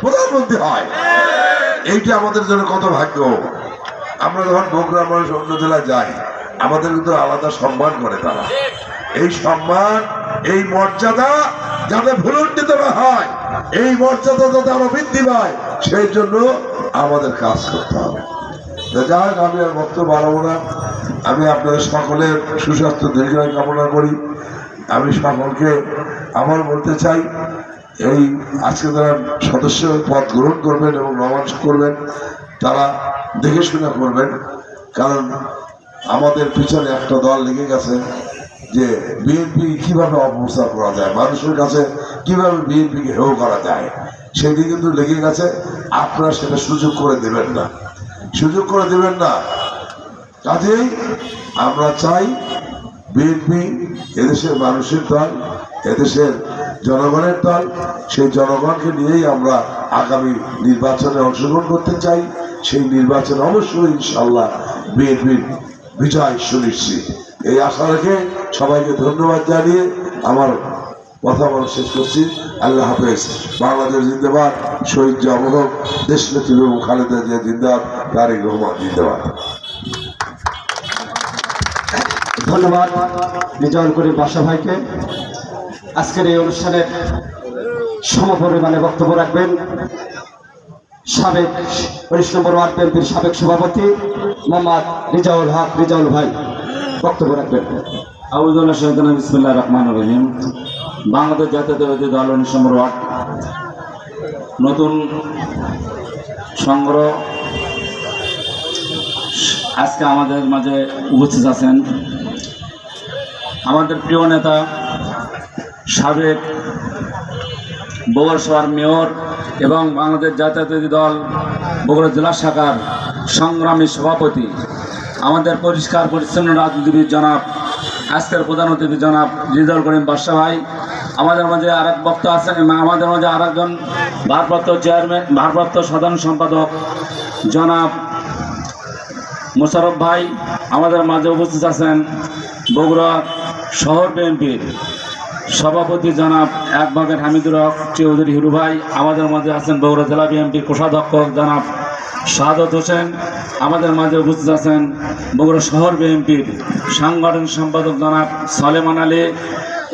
প্রধানমন্ত্রী হয়। এইটা আমাদের জন্য কত ভাগ্য। আমরা যখন বগুড়া মানুষ অন্য জেলায় যাই আমাদের কিন্তু আলাদা সম্মান করে তারা। এই সম্মান এই মর্যাদা যাতে ভুলুণ্ঠিত না হয় এই মর্যাদা যাতে আরও বৃদ্ধি পায় সেই জন্য আমাদের কাজ করতে হবে। হোক, আমি আর বক্তব্য বাড়াবো না। আমি আপনাদের সকলের সুস্বাস্থ্য দীর্ঘায়ু কামনা করি। আমি সকলকে আমার বলতে চাই এই আজকে তারা সদস্য পদ গ্রহণ করবেন এবং নবাংশ করবেন, তারা দেখে শুনে করবেন। কারণ আমাদের পিছনে একটা দল লেগে গেছে যে বিএনপি কীভাবে অপপ্রচার করা যায়, মানুষের কাছে কীভাবে বিএনপিকে হেও করা যায়, সেটি কিন্তু লেগে গেছে। আপনারা সেটা সুযোগ করে দেবেন না। সুযোগ করে দেবেন না। কাজেই আমরা চাই বিএনপি এদেশের মানুষের দল, এদেশের জনগণের দল, সেই জনগণকে নিয়েই আমরা আগামী নির্বাচনে অংশগ্রহণ করতে চাই। সেই নির্বাচনে অবশ্যই ইনশাল্লাহ বিএনপির বিজয় সুনিশ্চিত। এই আশা রেখে সবাইকে ধন্যবাদ জানিয়ে আমার কথা বলা শেষ করছি। আল্লাহ হাফেজ। বাংলাদেশ জিন্দাবাদ। শহীদ জমহ দেশ নেত্রী বেগম খালেদা জিয়া জিন্দাবাদ। তারেক রহমান জিন্দাবাদ। ধন্যবাদ। বিজয় করিম বাসা ভাইকে। আজকের এই অনুষ্ঠানের সমপরিমাণে বক্তব্য রাখবেন। সাবেক উনিশ নম্বর ওয়ার্ড বিএনপির সাবেক সভাপতি মোহাম্মদ রিজাউল হক রিজাউল ভাই, বক্তব্য রাখবেন। আবুদুল্লাহ সৈয়দান বিসমুল্লাহ রহমান রহিম। বাংলাদেশ জাতীয়তাবাদী দল উনিশ নম্বর ওয়ার্ড। নতুন সংগ্রহ আজকে আমাদের মাঝে উপস্থিত আছেন আমাদের প্রিয় নেতা সাবেক পৌরসভার মেয়র এবং বাংলাদেশ জাতীয়তাবাদী দল বগুড়া জেলা শাখার সংগ্রামী সভাপতি, আমাদের পরিষ্কার পরিচ্ছন্ন রাজনীতিবিদ জনাব, আজকের প্রধান অতিথি জনাব রিজাল করিম বাদশা ভাই, আমাদের মাঝে আরেক বক্তা আছেন আমাদের মাঝে আরেকজন ভারপ্রাপ্ত চেয়ারম্যান, ভারপ্রাপ্ত সাধারণ সম্পাদক জনাব মোশারফ ভাই, আমাদের মাঝে উপস্থিত আছেন বগুড়া শহর বিএনপির সভাপতি জনাব এক ভাগের হামিদুর হক, চৌধুরী হিরু ভাই, আমাদের মাঝে আছেন বগুড়া জেলা বিএনপির কোষাধ্যক্ষ জনাব শাহাদত হোসেন, আমাদের মাঝে উপস্থিত আছেন বগুড়া শহর বিএনপির সাংগঠনিক সম্পাদক জনাব সলেমান আলী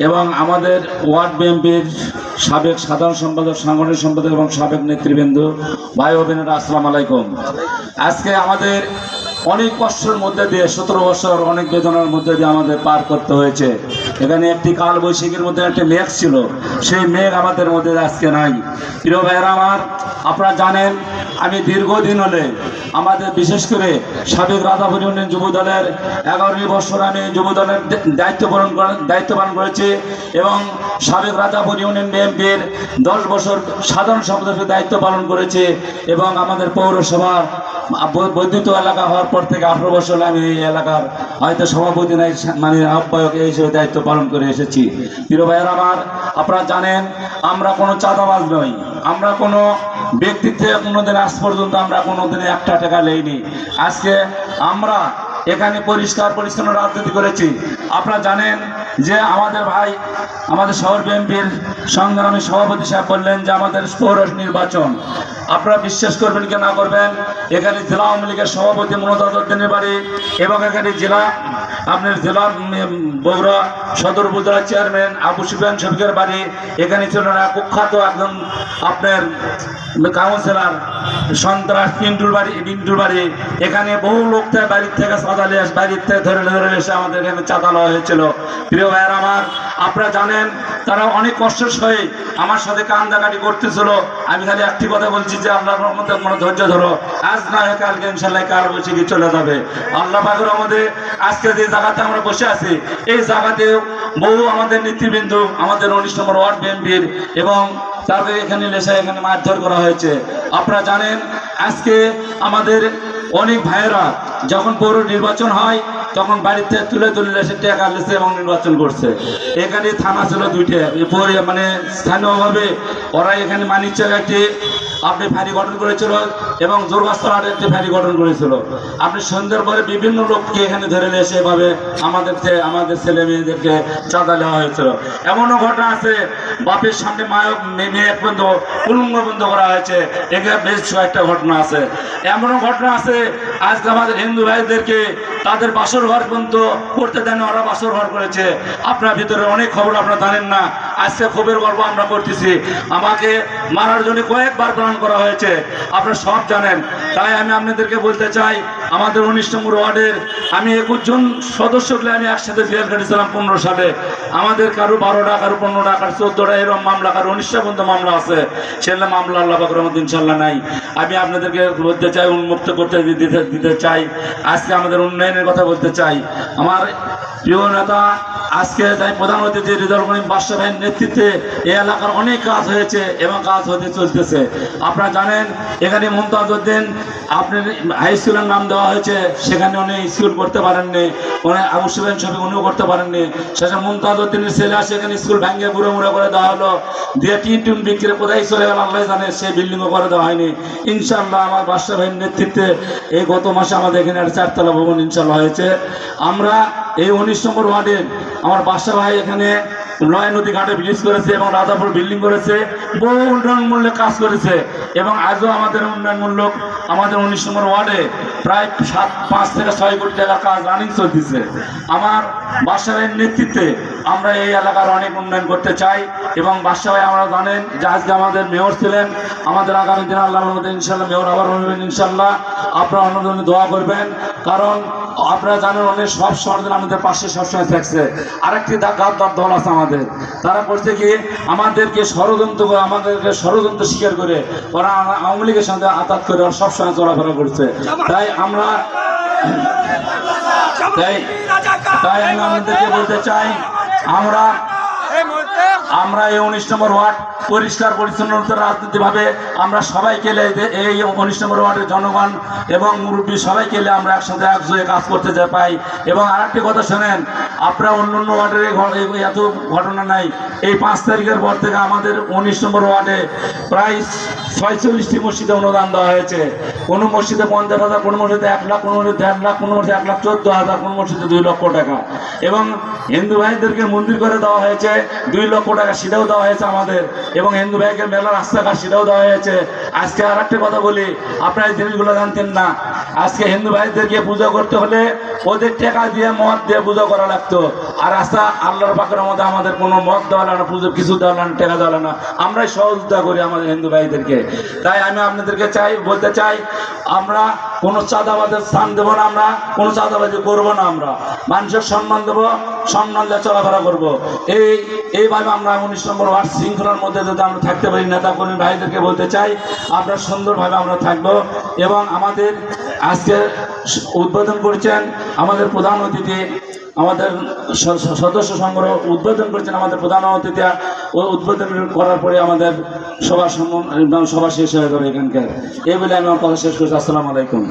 এবং আমাদের ওয়ার্ড বিএনপির সাবেক সাধারণ সম্পাদক, সাংগঠনিক সম্পাদক এবং সাবেক নেতৃবৃন্দ, ভাই বোনেরা, আসসালামু আলাইকুম। আজকে আমাদের অনেক কষ্টের মধ্যে দিয়ে, সতেরো বছর অনেক বেদনার মধ্যে দিয়ে আমাদের পার করতে হয়েছে। এখানে একটি কাল বৈশাখীর মধ্যে একটা মেঘ ছিল। সেই মেঘ আমাদের মধ্যে আজকে নাই। প্রিয় ভাইয়েরা আমার, আপনারা জানেন আমি দীর্ঘদিন হলে আমাদের বিশেষ করে সাবেক রাধাপুর ইউনিয়ন যুব দলের এগারোটি বছর আমি যুব দলের দায়িত্ব পালন দায়িত্ব পালন করেছি এবং সাবেক রাধাপুর ইউনিয়ন বিএনপির দশ বছর সাধারণ সম্পাদকের দায়িত্ব পালন করেছি এবং আমাদের পৌরসভার বৈদ্যুত এলাকা হওয়ার পর থেকে আঠারো বছর আমি এই এলাকার হয়তো সভাপতি নাই মানে আহ্বায়ক এই হিসেবে দায়িত্ব পালন করে এসেছি। প্রিয় ভাইয়ের আমার, আপনারা জানেন, আমরা কোনো চাঁদাবাজ নই। আমরা কোনো ব্যক্তির থেকে কোনোদিন আজ পর্যন্ত আমরা কোনোদিন একটা টাকা নেইনি। আজকে আমরা এখানে পরিষ্কার পরিচ্ছন্ন রাজনীতি করেছি। আপনারা জানেন যে আমাদের ভাই, আমাদের শহর বিএনপির সংগ্রামী সভাপতি সাহেব বললেন যে আমাদের পৌর নির্বাচন। আপনারা বিশ্বাস করবেন কি না করবেন? এখানে জেলা আওয়ামী লীগের সভাপতি মনোদনের বাড়ি এবং এখানে জেলা আপনার জেলা বগুড়া সদর উপজেলার চেয়ারম্যান আবু সুফিয়ান শফিকের বাড়ি। এখানে ছিল না, কুখ্যাত একজন আপনার কাউন্সিলার, সন্ত্রাস পিন্টুর বাড়ি পিন্টুর বাড়ি। এখানে বহু লোক থেকে বাড়ির থেকে চাঁদা এসে, বাড়ির থেকে ধরে ধরে এসে আমাদের এখানে চাঁদা হয়েছিল। প্রিয় ভাইয়ের আমার, আপনারা জানেন তারা অনেক কষ্ট সহে আমার সাথে কান্দাকাটি করতেছিল। আমি খালি একটি কথা বলছি যে, আল্লাহর রহমতে কোনো ধৈর্য ধরো। আজ না হয় কালকে ইনশাল্লাহ কাল বসে গিয়ে চলে যাবে। আল্লাহ পাকের আমাদের আজকে যে জায়গাতে আমরা বসে আছি, এই জায়গাতে বহু আমাদের নেতৃবৃন্দ, আমাদের উনিশ নম্বর ওয়ার্ড বিএনপির এবং তাদের এখানে লেসা এখানে মারধর করা হয়েছে। আপনারা জানেন, আজকে আমাদের অনেক ভাইয়েরা যখন পৌর নির্বাচন হয় তখন বাড়িতে তুলে তুলে সে টাকা লেছে এবং নির্বাচন করছে। এখানে থানা ছিল দুইটা। পরে মানে স্থানীয়ভাবে ওরা এখানে মানিক একটি, আপনি ফাঁড়ি গঠন করেছিল এবং দুর্গাস্তলার একটি ফ্যারি গঠন করেছিল। আপনি পরে বিভিন্ন লোককে এখানে ধরে নিয়ে এসে এভাবে আমাদের আমাদের ছেলে মেয়েদেরকে চাঁদা দেওয়া হয়েছিল। এমনও ঘটনা আছে, বাপের সামনে মায়ক মেয়ে পর্যন্ত উলঙ্গ বন্ধ করা হয়েছে। এখানে বেশ কয়েকটা ঘটনা আছে। এমনও ঘটনা আছে, আজকে আমাদের হিন্দু ভাইদেরকে তাদের বাসর ঘর পর্যন্ত করতে দেন ওরা বাসর ঘর করেছে। আপনার ভিতরে অনেক খবর আপনারা জানেন না। আজকে ক্ষোভের গল্প আমরা করতেছি। আমাকে মারার জন্য কয়েকবার প্ল্যান করা হয়েছে। আপনারা সব জানেন। তাই আমি আপনাদেরকে বলতে চাই, আমাদের উনিশ নম্বর ওয়ার্ডের আমি একুশ জন সদস্যকে আমি একসাথে জেল কেটেছিলাম পনেরো সালে। আমাদের কারও বারোটা কারও পনেরোটা কারও চোদ্দোটা এরকম মামলা, কারও উনিশটা পর্যন্ত মামলা আছে। সেগুলো মামলা আল্লাহ বাকর রহমত ইনশাল্লাহ নাই। আমি আপনাদেরকে বলতে চাই, উন্মুক্ত করতে দিতে দিতে চাই। আজকে আমাদের উন্নয়নের কথা বলতে চাই। আমার প্রিয় নেতা আজকে তাই প্রধান অতিথি রিজার্ভ করিম বাদশা ভাইয়ের নেতৃত্বে এই এলাকার অনেক কাজ হয়েছে এবং কাজ হতে চলতেছে। আপনারা জানেন, এখানে মমতাজ উদ্দিন আপনি হাই স্কুলের নাম দেওয়া হয়েছে, সেখানে উনি স্কুল করতে পারেননি, উনি আবু সুবেন ছবি উনিও করতে পারেননি। শেষে মমতাজ উদ্দিনের ছেলে আসে, এখানে স্কুল ভেঙে বুড়ো মুড়ো করে দেওয়া হলো। দিয়ে টিন টিন বিক্রি কোথায় চলে গেল আল্লাহ জানে, সেই বিল্ডিংও করে দেওয়া হয়নি। ইনশাল্লাহ আমার বাদশা ভাইয়ের নেতৃত্বে এই গত মাসে আমাদের এখানে চারতলা ভবন ইনশাল্লাহ হয়েছে। আমরা এই উনিশ নম্বর ওয়ার্ডের আমার বাসা ভাই এখানে নয় নদী ঘাটে ব্রিজ করেছে এবং রাজাপুর বিল্ডিং করেছে, বহু উন্নয়ন মূল্যে কাজ করেছে এবং আজও আমাদের উন্নয়নমূলক আমাদের উনিশ নম্বর ওয়ার্ডে প্রায় সাত, পাঁচ থেকে ছয় কোটি টাকা কাজ রানিং চলতেছে। আমার বাসা ভাইয়ের নেতৃত্বে আমরা এই এলাকার অনেক উন্নয়ন করতে চাই এবং বাসা ভাই আমরা জানেন যে আজকে আমাদের মেয়র ছিলেন, আমাদের আগামী দিন আল্লাহ ইনশাল্লাহ মেয়র আবার হবেন ইনশাল্লাহ। আপনারা অন্যজনে দোয়া করবেন, কারণ আপনারা জানেন অনেক সব সরদিন আমাদের পাশে সবসময় থাকছে। আরেকটি গাদ্দার দল আছে আমাদের। তারা বলছে কি, আমাদেরকে ষড়যন্ত্র করে, আমাদেরকে ষড়যন্ত্র স্বীকার করে, ওরা আওয়ামী লীগের সাথে আতাত করে ওরা সবসময় চলাফেরা করছে। তাই আমরা তাই তাই আমি আমাদেরকে বলতে চাই, আমরা আমরা এই উনিশ নম্বর ওয়ার্ড পরিষ্কার পরিচ্ছন্নতা রাজনীতিভাবে আমরা সবাইকে এই উনিশ নম্বর ওয়ার্ডের জনগণ এবং মুরব্বী সবাইকে আমরা একসাথে একযোগে কাজ করতে যা পাই। এবং আরেকটি কথা শোনেন, আপনারা অন্য অন্য ওয়ার্ডের এত ঘটনা নাই। এই পাঁচ তারিখের পর থেকে আমাদের উনিশ নম্বর ওয়ার্ডে প্রায় ছয়চল্লিশটি মসজিদে অনুদান দেওয়া হয়েছে। কোনো মসজিদে পঞ্চাশ হাজার, কোনো মসজিদে এক লাখ, কোনো মসজিদে দেড় লাখ, কোনো মসজিদে এক লাখ চোদ্দ হাজার, কোনো মসজিদে দুই লক্ষ টাকা। এবং হিন্দু ভাইদেরকে মন্দির করে দেওয়া হয়েছে, দুই লক্ষ টাকা সেটাও দেওয়া হয়েছে আমাদের। এবং হিন্দু ভাইকে মেলা রাস্তাঘাট সেটাও দেওয়া হয়েছে। আজকে আর একটা কথা বলি, আপনারা জিনিসগুলো জানতেন না। আজকে হিন্দু ভাইদেরকে পুজো করতে হলে ওদের টাকা দিয়ে মদ দিয়ে পুজো করা লাগতো। আর আস্তা আল্লাহর পাকের মধ্যে আমাদের কোনো মদ দেওয়া না, পুজো কিছু দেওয়া না টাকা দেওয়া না। আমরাই সহযোগিতা করি আমাদের হিন্দু ভাইদেরকে। তাই আমি আপনাদেরকে চাই, বলতে চাই, আমরা কোনো চাঁদাবাদের স্থান দেবো না আমরা, কোনো চাঁদাবাজি করব না আমরা। মানুষের সম্মান দেবো, সম্মান দিয়ে চলাফেরা করব। এই এইভাবে আমরা উনিশ নম্বর ওয়ার্ড শৃঙ্খলার মধ্যে যদি আমরা থাকতে পারি নেতা কর্মী ভাইদেরকে বলতে চাই, আমরা সুন্দরভাবে আমরা থাকব এবং আমাদের আজকে উদ্বোধন করছেন আমাদের প্রধান অতিথি, আমাদের সদস্য সংগ্রহ উদ্বোধন করছেন আমাদের প্রধান অতিথি ও উদ্বোধন করার পরে আমাদের সবার সভা শেষ হয়ে যাবে এখানকার। এই বলে আমি আমার কথা শেষ করছি। আসসালামু আলাইকুম।